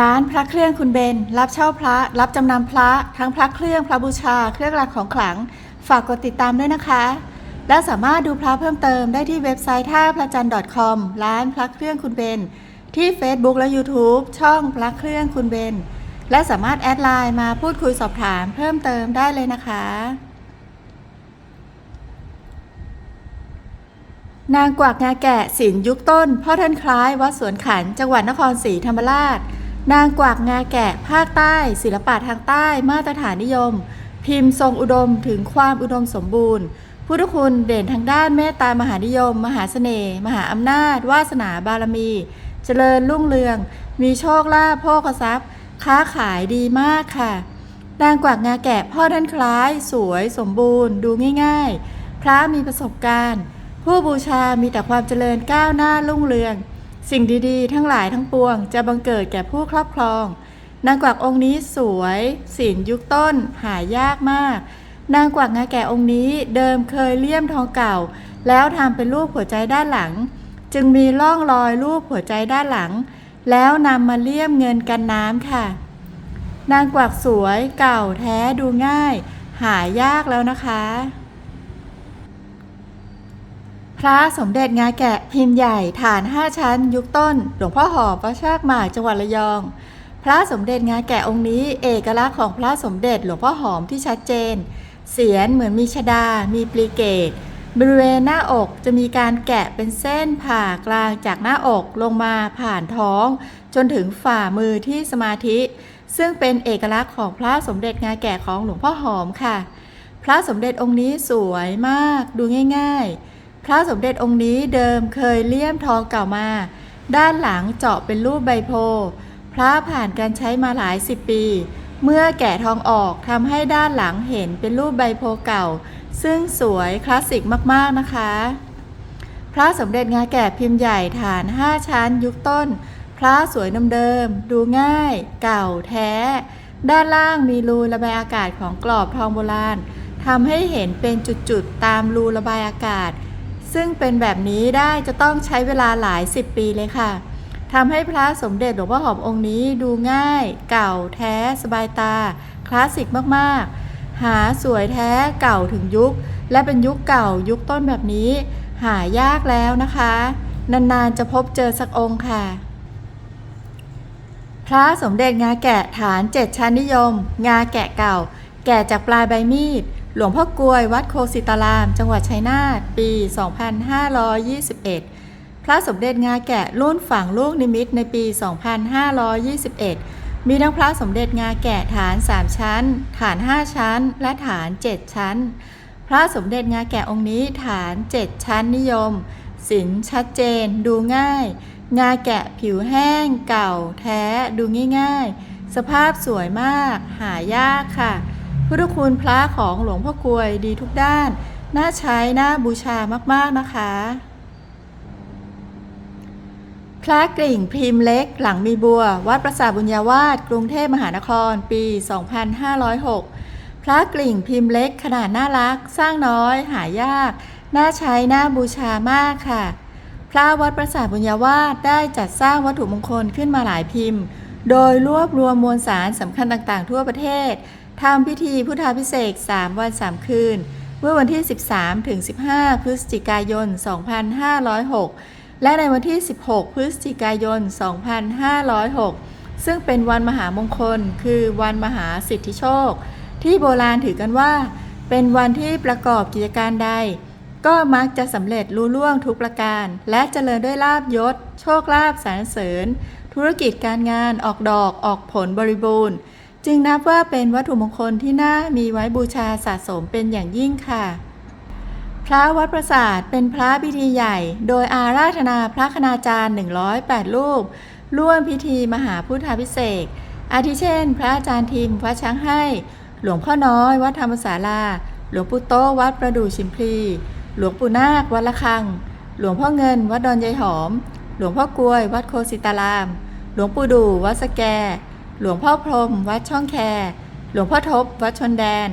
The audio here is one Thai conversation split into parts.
ร้านพระเครื่องคุณเบน รับเช่าพระ รับจำนำพระ ทั้งพระเครื่องพระบูชา เครื่องรางของขลัง ฝากกดติดตามด้วยนะคะ และสามารถดูพระเพิ่มเติมได้ที่เว็บไซต์ท่าพระจันทร์ .com ร้านพระเครื่องคุณเบน ที่ Facebook และ YouTube ช่องพระเครื่องคุณเบน และสามารถแอดไลน์มาพูดคุยสอบถามเพิ่มเติมได้เลยนะคะ นางกวักงาแกะศิลยุคต้น พ่อท่านคล้ายวัดสวนขันจังหวัดนครศรีธรรมราช นางกวักงาแกะภาคใต้ ศิลปะทางใต้ มาตรฐานนิยม พิมพ์ทรงอุดมถึงความอุดมสมบูรณ์ พุทธคุณเด่นทางด้านเมตตามหานิยม มหาเสน่ห์มหาอำนาจ วาสนาบารมี เจริญรุ่งเรือง มีโชคลาภโภคทรัพย์ ค้าขายดีมากค่ะ นางกวักงาแกะพ่อท่านคล้าย สวยสมบูรณ์ ดูง่าย ๆ พระมีประสบการณ์ ผู้บูชามีแต่ความเจริญก้าวหน้ารุ่งเรือง สิ่งดีๆ ทั้งหลายทั้งปวง จะบังเกิดแก่ผู้ครอบครอง นางกวักองค์นี้สวยศิลยุคต้นหายากมาก นางกวักงาแก่องค์นี้เดิมเคยเลี่ยมทองเก่า แล้วทำเป็นรูปหัวใจด้านหลัง จึงมีร่องรอยรูปหัวใจด้านหลัง แล้วนำมาเลี่ยมเงินกันน้ำค่ะ นางกวักสวยเก่าแท้ดูง่าย หายากแล้วนะคะ พระสมเด็จงาแกะพิมพ์ใหญ่ฐาน 5 ชั้น ยุคต้น หลวงพ่อหอบวัดชากหมากจังหวัดระยอง พระสมเด็จงาแกะองค์นี้ เอกลักษณ์ของพระสมเด็จหลวงพ่อหอมที่ชัดเจน เสียนเหมือนมีชดา มีปลีเกต บริเวณหน้าอกจะมีการแกะเป็นเส้นผ่ากลางจากหน้าอกลงมาผ่านท้อง จนถึงฝ่ามือที่สมาธิ ซึ่งเป็นเอกลักษณ์ของพระสมเด็จงาแกะของหลวงพ่อหอมค่ะ พระสมเด็จองค์นี้สวยมากดูง่าย ๆ พระสมเด็จองค์นี้เดิมเคยเลี่ยมทองเก่ามา ด้านหลังเจาะเป็นรูปใบโพ พระผ่านการใช้มาหลายสิบปี เมื่อแกะทองออกทำให้ด้านหลังเห็นเป็นรูปใบโพเก่า ซึ่งสวยคลาสสิกมากๆนะคะ พระสมเด็จงาแกะพิมพ์ใหญ่ฐาน 5 ชั้นยุคต้น พระสวยเดิมๆดูง่าย เก่าแท้ ด้านล่างมีรูระบายอากาศของกรอบทองโบราณทำให้เห็นเป็นจุดๆตามรูระบายอากาศ ซึ่งเป็นแบบนี้ได้จะต้องใช้เวลาหลายสิบปีเลยค่ะทำให้พระสมเด็จหลวงพ่อหอมองค์นี้ดูง่าย เก่าแท้สบายตา คลาสสิกมากๆ หาสวยแท้เก่าถึงยุค และเป็นยุคเก่ายุคต้นแบบนี้ หายากแล้วนะคะ นานๆจะพบเจอสักองค์ค่ะ พระสมเด็จงาแกะฐานเจ็ดชั้นนิยม งาแกะเก่า แกะจากปลายใบมีด หลวงพ่อกลวยวัดโคสิตาราม จังหวัดชัยนาทปี 2521 พระสมเด็จงาแกะรุ่นฝังลูกนิมิตในปี 2521 มีทั้งพระสมเด็จงาแกะฐาน 3 ชั้น ฐาน 5 ชั้น และฐาน 7 ชั้น พระสมเด็จงาแกะองค์นี้ฐาน 7 ชั้นนิยมศิลชัดเจน ดูง่าย งาแกะผิวแห้ง เก่า แท้ ดูง่าย ๆ สภาพสวยมาก หายากค่ะ พุทธคุณพระของหลวงพ่อกลวยดีทุกด้าน น่าใช้ น่าบูชามาก ๆ นะคะ พระกริ่งพิมพ์เล็กหลังมีบัว วัดประสาทบุญญาวาสกรุงเทพมหานคร ปี 2506 พระกริ่งพิมพ์เล็กขนาดน่ารัก สร้างน้อย หายาก น่าใช้ น่าบูชามากค่ะ พระวัดประสาทบุญญาวาสได้จัดสร้างวัตถุมงคลขึ้นมาหลายพิมพ์ โดยรวบรวมมวลสารสำคัญต่างๆ ทั่วประเทศ ทำพิธีพุทธาพิเศษ3วัน 3 คืน เมื่อวันที่ 13 ถึง 15 พฤศจิกายน 2506 และในวันที่ 16 พฤศจิกายน 2506 ซึ่งเป็นวันมหามงคล คือวันมหาสิทธิโชค ที่โบราณถือกันว่า เป็นวันที่ประกอบกิจการใด ก็มักจะสำเร็จลุล่วงทุกประการ และเจริญด้วยลาบยศ โชคลาภสรรเสริญ ธุรกิจการงานออกดอกออกผลบริบูรณ์ จึงนับว่าเป็นวัตถุมงคลที่น่ามีไว้บูชาสะสมเป็นอย่างยิ่งค่ะ พระวัดประสาทเป็นพระพิธีใหญ่ โดยอาราธนาพระคณาจารย์ 108 รูป ร่วมพิธีมหาพุทธาพิเศษอาทิเช่น พระอาจารย์ทิมวัดช้างให้ หลวงพ่อน้อยวัดธรรมศาลา หลวงปู่โตวัดประดู่ชิมพลี หลวงปู่นาควัดละคัง หลวงพ่อเงินวัดดอนยายหอม หลวงพ่อกลวยวัดโคสิตาราม หลวงปู่ดูวัดสแก หลวงพ่อพรม วัดช่องแค หลวงพ่อทบ วัดชนแดน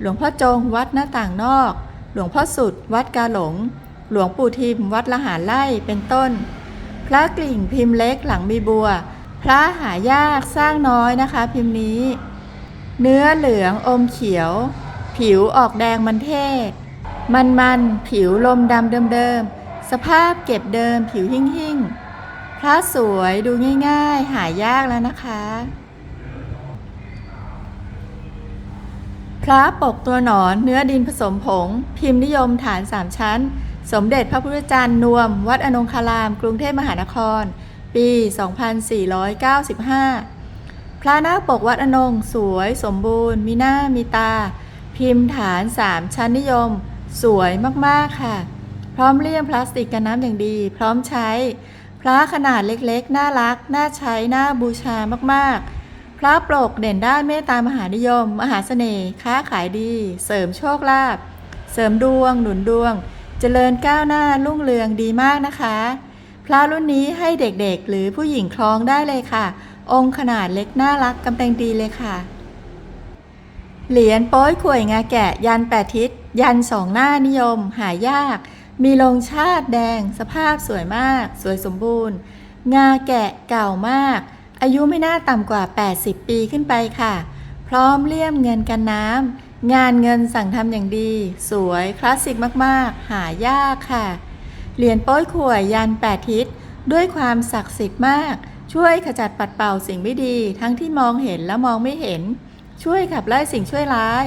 หลวงพ่อจง วัดหน้าต่างนอก หลวงพ่อสุด วัดกาหลง หลวงปู่ทิม วัดละหาไล่เป็นต้น พระกลิ่งพิมพ์เล็กหลังมีบัว พระหายากสร้างน้อยนะคะ พิมพ์นี้ เนื้อเหลืองอมเขียว ผิวออกแดงมันเทศ มันมันๆผิวลมดำเดิมๆสภาพเก็บเดิมผิวหิ่งหิ่งๆพระสวยดูง่าย ๆ หายากแล้วนะคะ พระปกตัวหนอนเนื้อดินผสมผง พิมพ์นิยมฐานสามชั้น สมเด็จพระพุทธจารย์นวม วัดอนงคาราม กรุงเทพมหานคร ปี 2495 พระนาคปกวัดอนงสวยสมบูรณ์ มีหน้ามีตา พิมพ์ฐานสามชั้นนิยม สวยมากๆค่ะ พร้อมเลี่ยมพลาสติกกันน้ำอย่างดี พร้อมใช้ พระขนาดเล็กๆ น่ารัก น่าใช้ น่าบูชามากๆ ระปรกเด่นด้านเมตตามหานิยม มหาเสน่ห์ค้าขายดี เสริมโชคลาภเสริมดวง หนุนดวง เจริญก้าวหน้ารุ่งเรืองดีมากนะคะ พระรุ่นนี้ให้เด็กๆ หรือผู้หญิงคล้องได้เลยค่ะ องค์ขนาดเล็กน่ารักกำแพงดีเลยค่ะ เหรียญโป้ยข่วยงาแกะ ยันแปดทิศ ยันสองหน้านิยม หายาก มีลงชาติแดง สภาพสวยมาก สวยสมบูรณ์ งาแกะเก่ามาก อายุไม่น่าต่ำกว่า 80 ปีขึ้นไปค่ะ พร้อมเลี่ยมเงินกันน้ำ งานเงินสั่งทำอย่างดี สวยคลาสสิกมากๆ หายากค่ะ เหรียญโป้ยข่วยยันแปดทิศ ด้วยความศักดิ์สิทธิ์มาก ช่วยขจัดปัดเป่าสิ่งไม่ดี ทั้งที่มองเห็นและมองไม่เห็น ช่วยขับไล่สิ่งช่วยร้าย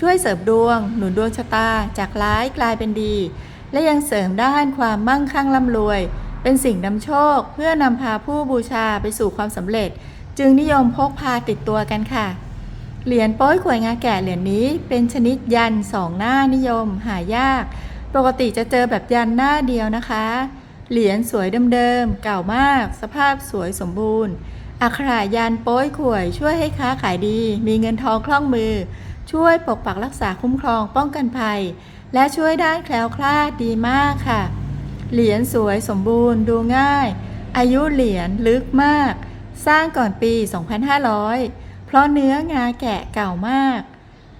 ช่วยเสริมดวง หนุนดวงชะตา จากร้ายกลายเป็นดี และยังเสริมด้านความมั่งคั่งร่ำรวย เป็นสิ่งนำโชคเพื่อนำพาผู้บูชาไปสู่ความสำเร็จ จึงนิยมพกพาติดตัวกันค่ะ เหรียญโป้ยขวยงาแก่เหรียญนี้เป็นชนิดยันสองหน้านิยมหายาก ปกติจะเจอแบบยันหน้าเดียวนะคะ เหรียญสวยเดิมๆเก่ามาก สภาพสวยสมบูรณ์อักขระยันโป้ยขวยช่วยให้ค้าขายดี มีเงินทองคล่องมือ ช่วยปกปักรักษาคุ้มครองป้องกันภัย และช่วยด้านแคล้วคลาดดีมากค่ะ เหรียญสวยสมบูรณ์ดูง่าย อายุเหรียญลึกมาก สร้างก่อนปี 2500 เพราะเนื้องาแกะเก่ามาก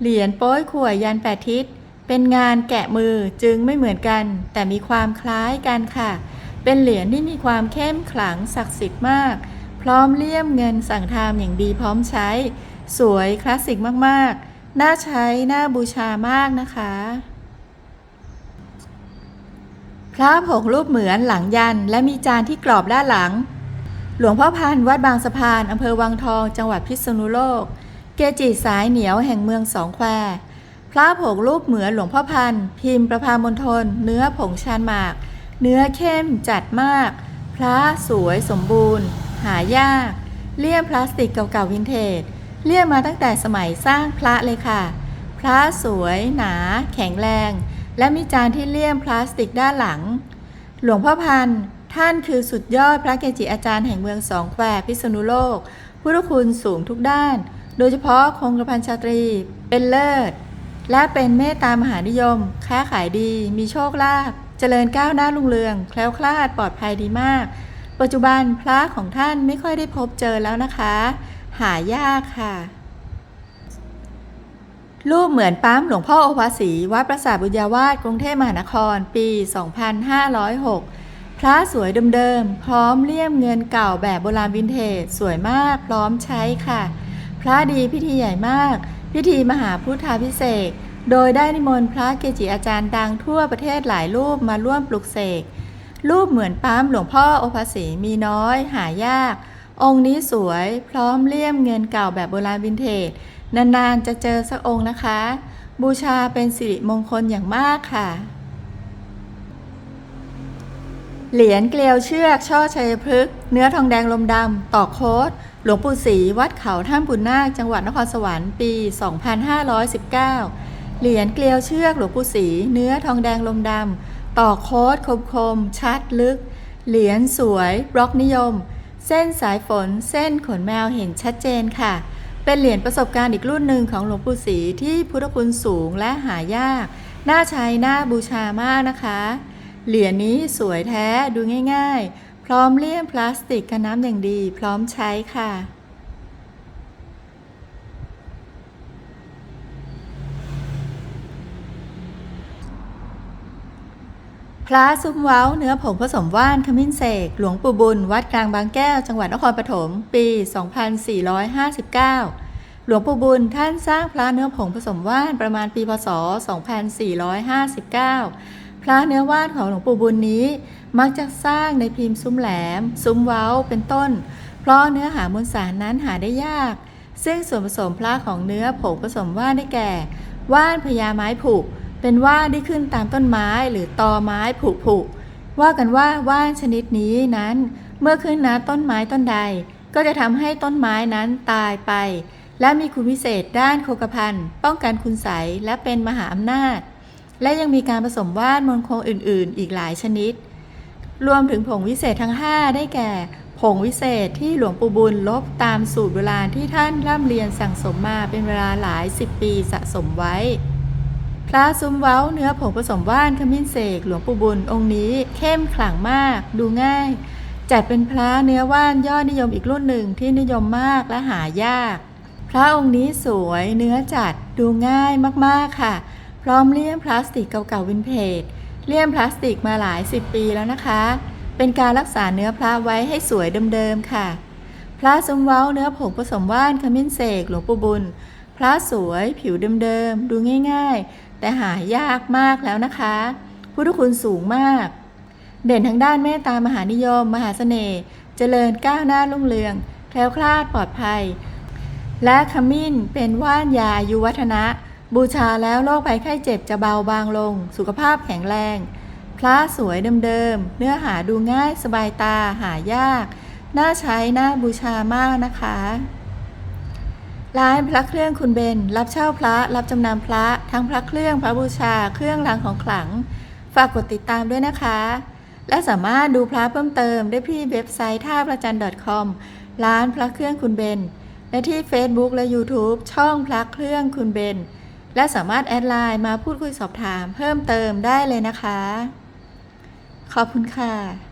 เหรียญโป้ยขวยยันแปดทิศ เป็นงานแกะมือจึงไม่เหมือนกัน แต่มีความคล้ายกันค่ะ เป็นเหรียญที่มีความเข้มขลังศักดิ์สิทธิ์มาก พร้อมเลี่ยมเงินสั่งทามอย่างดีพร้อมใช้ สวยคลาสสิกมากๆ น่าใช้ น่าบูชามากนะคะ พระผงรูปเหมือนหลังยัน และมีจานที่กรอบด้านหลัง หลวงพ่อพันวัดบางสะพานอำเภอวังทอง จังหวัดพิษณุโลก เกจิสายเหนียวแห่งเมืองสองแควพระผงรูปเหมือนหลวงพ่อพันพิมพ์ประพามณฑลเนื้อผงชานหมาก เนื้อเข้มจัดมาก พระสวยสมบูรณ์ หายาก เลี่ยมพลาสติกเก่าๆวินเทจเลี่ยมมาตั้งแต่สมัยสร้างพระเลยค่ะ พระสวย หนา แข็งแรง และมีจานที่เลี่ยมพลาสติกด้านหลัง หลวงพ่อพันธ์ท่านคือสุดยอดพระเกจิอาจารย์แห่งเมืองสองแควพิษณุโลกพุทธคุณสูงทุกด้าน โดยเฉพาะคงกระพันชาตรี เป็นเลิศ และเป็นเมตตามหานิยม ค้าขายดี มีโชคลาภ เจริญก้าวหน้ารุ่งเรือง แคล้วคลาดปลอดภัยดีมาก ปัจจุบันพระของท่านไม่ค่อยได้พบเจอแล้วนะคะ หายากค่ะ รูปเหมือนปั๊มหลวงพ่อโอภาสีวัดประสาทบุญญาวาสกรุงเทพมหานคร ปี 2506 พระสวยเดิมๆ พร้อมเลี่ยมเงินเก่าแบบโบราณวินเทจ สวยมากพร้อมใช้ค่ะ พระดีพิธีใหญ่มาก พิธีมหาพุทธาพิเศษโดยได้นิมนต์พระเกจิอาจารย์ดังทั่วประเทศหลายรูปมาร่วมปลุกเสก รูปเหมือนปั๊มหลวงพ่อโอภาสีมีน้อยหายาก องค์นี้สวยพร้อมเลี่ยมเงินเก่าแบบโบราณวินเทจ นานๆจะเจอสักองค์นะคะ บูชาเป็นสิริมงคลอย่างมากค่ะ เหรียญเกลียวเชือก ช่อชัยพฤกษ์เนื้อทองแดงลมดำต่อโคดหลวงปู่ศรีวัดเขาท่ามปุนนาคจังหวัดนครสวรรค์ปี 2519 เหรียญเกลียวเชือกหลวงปู่ศรีเนื้อทองแดงลมดำต่อโคดคมคมชัดลึก เหรียญสวยบล็อกนิยม เส้นสายฝน เส้นขนแมวเห็นชัดเจนค่ะ เป็นเหรียญประสบการณ์อีกรุ่นหนึ่งของหลวงปู่ศรีที่พุทธคุณสูงและหายาก น่าใช้น่าบูชามากนะคะ เหรียญนี้สวยแท้ดูง่าย ๆ พร้อมเลี่ยมพลาสติกกันน้ำอย่างดี พร้อมใช้ค่ะ พระซุ้มเว้าเนื้อผงผสมว่านขมิ้นเสก หลวงปู่บุญ วัดกลางบางแก้ว จังหวัดนครปฐม ปี 2459 หลวงปู่บุญท่านสร้างพระเนื้อผงผสมว่านประมาณปีพศ 2459 พระเนื้อว่านของหลวงปู่บุญนี้ มักจะสร้างในพิมพ์ซุ้มแหลม ซุ้มเว้าเป็นต้น เพราะเนื้อหามวลสารนั้นหาได้ยาก ซึ่งส่วนผสมพระของเนื้อผงผสมว่านได้แก่ ว่านพญาไม้ผุ เป็นว่านที่ขึ้นตามต้นไม้หรือตอไม้ผุผุว่ากันว่าว่านชนิดนี้นั้น เมื่อขึ้นณต้นไม้ต้นใด ก็จะทำให้ต้นไม้นั้นตายไป และมีคุณวิเศษด้านโคกพันป้องกันคุณใสและเป็นมหาอำนาจ และยังมีการผสมว่านมนต์คงอื่น ๆ อีกหลายชนิด รวมถึงผงวิเศษทั้ง 5 ได้แก่ ผงวิเศษที่หลวงปู่บุญลบตามสูตรโบราณที่ท่านร่ำเรียนสั่งสมมาเป็นเวลาหลายสิบปีสะสมไว้ พระซุ้มเว้าเนื้อผงผสมว่านขมิ้นเสกหลวงปู่บุญองค์นี้เข้มขลังมาก ดูง่าย จัดเป็นพระเนื้อว่านยอดนิยมอีกรุ่นหนึ่งที่นิยมมากและหายาก พระองค์นี้สวยเนื้อจัดดูง่ายมากๆค่ะ พร้อมเลี่ยมพลาสติกเก่าๆวินเทจเลี่ยมพลาสติกมาหลายสิบปีแล้วนะคะ เป็นการรักษาเนื้อพระไว้ให้สวยเดิมๆค่ะ พระสมเว้าเนื้อผงผสมว่านขมิ้นเสกหลวงปู่บุญ พระสวยผิวเดิมๆ ดูง่ายๆ แต่หายากมากแล้วนะคะพุทธคุณสูงมาก เด่นทั้งด้านเมตตามหานิยม มหาเสน่ห์เจริญก้าวหน้ารุ่งเรือง แคล้วคลาดปลอดภัย และขมิ้นเป็นว่านยาอายุวัฒนะ บูชาแล้วโรคภัยไข้เจ็บจะเบาบางลง สุขภาพแข็งแรง พระสวยเดิมๆ เนื้อหาดูง่ายสบายตาหายาก น่าใช้น่าบูชามากนะคะ ร้านพระเครื่องคุณเบน รับเช่าพระ รับจำนำพระ ทั้งพระเครื่องพระบูชา เครื่องรางของขลัง ฝากกดติดตามด้วยนะคะ และสามารถดูพระเพิ่มเติมได้ที่เว็บไซต์ท่าประจัน .com ร้านพระเครื่องคุณเบน และที่ Facebook และ YouTube ช่องพระเครื่องคุณเบน และสามารถแอดไลน์มาพูดคุยสอบถามเพิ่มเติมได้เลยนะคะ ขอบคุณค่ะ